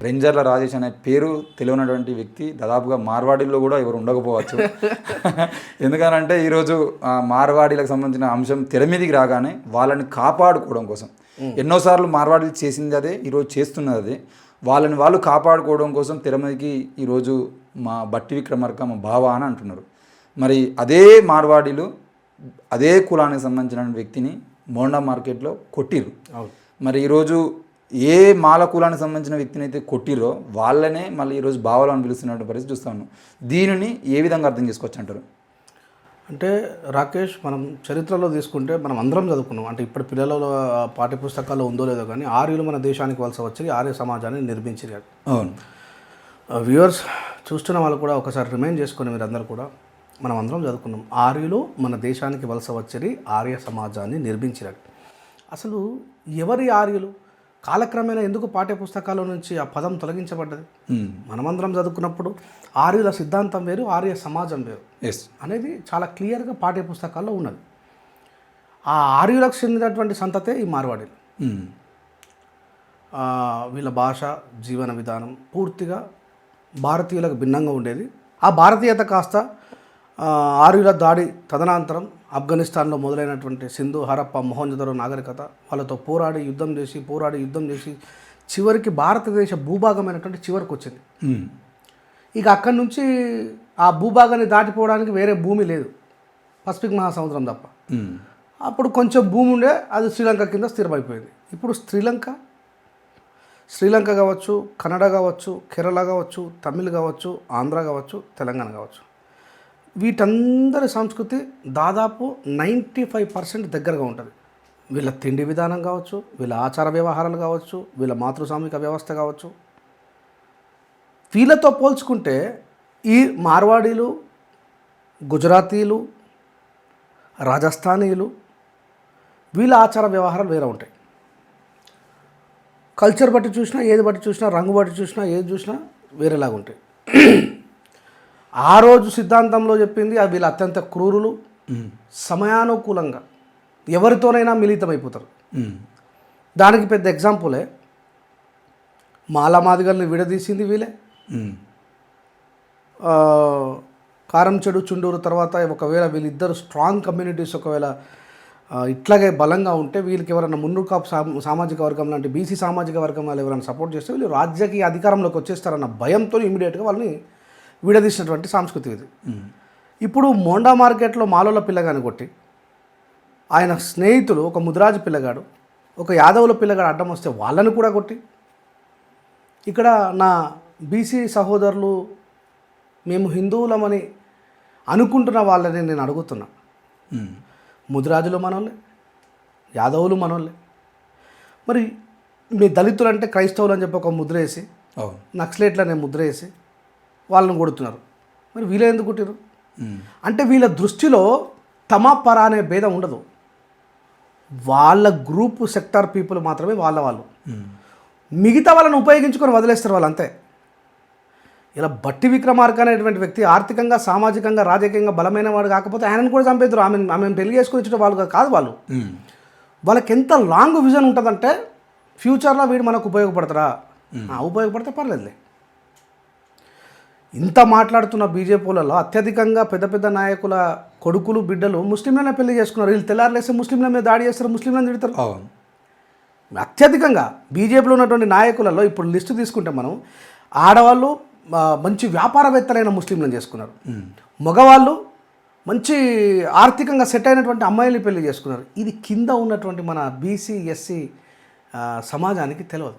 రెంజర్ల రాజేష్ అనే పేరు తెలియనటువంటి వ్యక్తి దాదాపుగా మార్వాడీల్లో కూడా ఎవరు ఉండకపోవచ్చు. ఎందుకనంటే ఈరోజు ఆ, మార్వాడీలకు సంబంధించిన అంశం తెర మీదికి రాగానే వాళ్ళని కాపాడుకోవడం కోసం. ఎన్నోసార్లు మార్వాడీలు చేసింది అదే ఈరోజు చేస్తున్నది అదే. వాళ్ళని వాళ్ళు కాపాడుకోవడం కోసం తెర మీదకి ఈరోజు మా బట్టి విక్రమార్క మా బావ అని అంటున్నారు. మరి అదే మార్వాడీలు అదే కులానికి సంబంధించిన వ్యక్తిని మోండా మార్కెట్లో కొట్టిర్రు. అవును. మరి ఈరోజు ఏ మాల కులానికి సంబంధించిన వ్యక్తిని అయితే కొట్టిరో వాళ్ళనే మళ్ళీ ఈరోజు బావలు అని పిలుస్తున్న పరిస్థితి చూస్తా ఉన్నాం. దీనిని ఏ విధంగా అర్థం చేసుకోవచ్చు అంటారు? అంటే రాకేష్ మనం చరిత్రలో తీసుకుంటే మనం అందరం చదువుకున్నాం. అంటే ఇప్పుడు పిల్లల పాఠ్య పుస్తకాల్లో ఉందో లేదో కానీ ఆర్యులు మన దేశానికి వలస వచ్చి ఆర్య సమాజాన్ని నిర్మించారు అవును. వ్యూవర్స్ చూస్తున్న వాళ్ళు కూడా ఒకసారి రిమైండ్ చేసుకుని మీరందరూ కూడా మనం అందరం చదువుకున్నాం. ఆర్యులు మన దేశానికి వలస వచ్చి ఆర్య సమాజాన్ని నిర్మించినారు అసలు ఎవరి ఆర్యులు? కాలక్రమేణా ఎందుకు పాఠ్య పుస్తకాల నుంచి ఆ పదం తొలగించబడ్డది. మనమందరం చదువుకున్నప్పుడు ఆర్యుల సిద్ధాంతం వేరు ఆర్య సమాజం వేరు ఎస్ అనేది చాలా క్లియర్గా పాఠ్య పుస్తకాల్లో ఉన్నది. ఆ ఆర్యులకు చెందినటువంటి సంతతే ఈ మార్వాడీలు. వీళ్ళ భాష జీవన విధానం పూర్తిగా భారతీయులకు భిన్నంగా ఉండేది. ఆ భారతీయత కాస్త ఆర్యుల దాడి తదనంతరం ఆఫ్ఘనిస్తాన్లో మొదలైనటువంటి సింధు హరప్ప మొహంజదరో నాగరికత వాళ్ళతో పోరాడి యుద్ధం చేసి పోరాడి యుద్ధం చేసి చివరికి భారతదేశ భూభాగమైనటువంటి చివరికి వచ్చింది. ఇక అక్కడి నుంచి ఆ భూభాగాన్ని దాటిపోవడానికి వేరే భూమి లేదు. పసిఫిక్ మహాసముద్రం తప్ప. అప్పుడు కొంచెం భూమి ఉండే అది శ్రీలంక కింద స్థిరమైపోయింది. ఇప్పుడు శ్రీలంక? శ్రీలంక కావచ్చు కన్నడ కావచ్చు కేరళ కావచ్చు తమిళ్ కావచ్చు ఆంధ్ర కావచ్చు తెలంగాణ కావచ్చు. వీటందరి సంస్కృతి దాదాపు నైంటీ ఫైవ్ పర్సెంట్ దగ్గరగా ఉంటుంది. వీళ్ళ తిండి విధానం కావచ్చు వీళ్ళ ఆచార వ్యవహారాలు కావచ్చు వీళ్ళ మాతృసామిక వ్యవస్థ కావచ్చు. వీళ్ళతో పోల్చుకుంటే ఈ మార్వాడీలు గుజరాతీలు రాజస్థానీయులు వీళ్ళ ఆచార వ్యవహారాలు వేరే ఉంటాయి. కల్చర్ బట్టి చూసినా ఏది బట్టి చూసినా రంగు బట్టి చూసినా ఏది చూసినా వేరేలాగా ఉంటాయి. ఆ రోజు సిద్ధాంతంలో చెప్పింది అది వీళ్ళు అత్యంత క్రూరులు సమయానుకూలంగా ఎవరితోనైనా మిళితమైపోతారు. దానికి పెద్ద ఎగ్జాంపులే మాలమాదిగల్ని విడదీసింది వీళ్ళే. ఆ, కారం చెడు చుండూరు తర్వాత ఒకవేళ వీళ్ళిద్దరు స్ట్రాంగ్ కమ్యూనిటీస్ ఒకవేళ ఇట్లాగే బలంగా ఉంటే వీళ్ళకి ఎవరైనా మున్నూరు కాపు సామాజిక వర్గం లాంటి బీసీ సామాజిక వర్గం వాళ్ళు ఎవరైనా సపోర్ట్ చేస్తే వీళ్ళు రాజ్యకి అధికారంలోకి వచ్చేస్తారన్న భయంతో ఇమీడియట్గా వాళ్ళని విడదీసినటువంటి సంస్కృతి ఇది. ఇప్పుడు మోండా మార్కెట్లో మాలోల పిల్లగాని కొట్టి ఆయన స్నేహితులు ఒక ముదిరాజు పిల్లగాడు ఒక యాదవుల పిల్లగాడు అడ్డం వస్తే వాళ్ళని కూడా కొట్టి ఇక్కడ నా బీసీ సహోదరులు మేము హిందువులమని అనుకుంటున్న వాళ్ళని నేను అడుగుతున్నా. ముదిరాజులు మనోళ్ళే యాదవులు మనోళ్ళే మరి మీ దళితులు అంటే క్రైస్తవులు అని చెప్పి ఒక ముద్ర వేసి అవును నక్సలేట్లు అనే ముద్ర వేసి వాళ్ళని కొడుతున్నారు. మరి వీళ్ళే ఎందుకు కొట్టిరు. అంటే వీళ్ళ దృష్టిలో తమ పర అనే భేదం ఉండదు. వాళ్ళ గ్రూప్ సెక్టార్ పీపుల్ మాత్రమే వాళ్ళ వాళ్ళు. మిగతా వాళ్ళని ఉపయోగించుకొని వదిలేస్తారు వాళ్ళు అంతే. ఇలా బట్టి విక్రమార్క అనేటువంటి వ్యక్తి ఆర్థికంగా సామాజికంగా రాజకీయంగా బలమైన వాడు కాకపోతే ఆయనను కూడా చంపేద్దరు. ఆమె ఆమెను పెళ్ళి చేసుకుని వాళ్ళు కాదు వాళ్ళు. వాళ్ళకి ఎంత లాంగ్ విజన్ ఉంటుందంటే ఫ్యూచర్లో వీడు మనకు ఉపయోగపడతారా ఆ, ఉపయోగపడితే పర్లేదులే. ఇంత మాట్లాడుతున్న బీజేపీలలో అత్యధికంగా పెద్ద పెద్ద నాయకుల కొడుకులు బిడ్డలు ముస్లింలనే పెళ్ళి చేసుకున్నారు. వీళ్ళు తెల్లారులేస్తే ముస్లింల మీద దాడి చేస్తారు ముస్లింలను తిడతారు. అత్యధికంగా బీజేపీలో ఉన్నటువంటి నాయకులలో ఇప్పుడు లిస్టు తీసుకుంటే మనం ఆడవాళ్ళు మంచి వ్యాపారవేత్తలైన ముస్లింలను చేసుకున్నారు. మగవాళ్ళు మంచి ఆర్థికంగా సెట్ అయినటువంటి అమ్మాయిల్ని పెళ్ళి చేసుకున్నారు. ఇది కింద ఉన్నటువంటి మన బీసీ ఎస్సీ సమాజానికి తెలియదు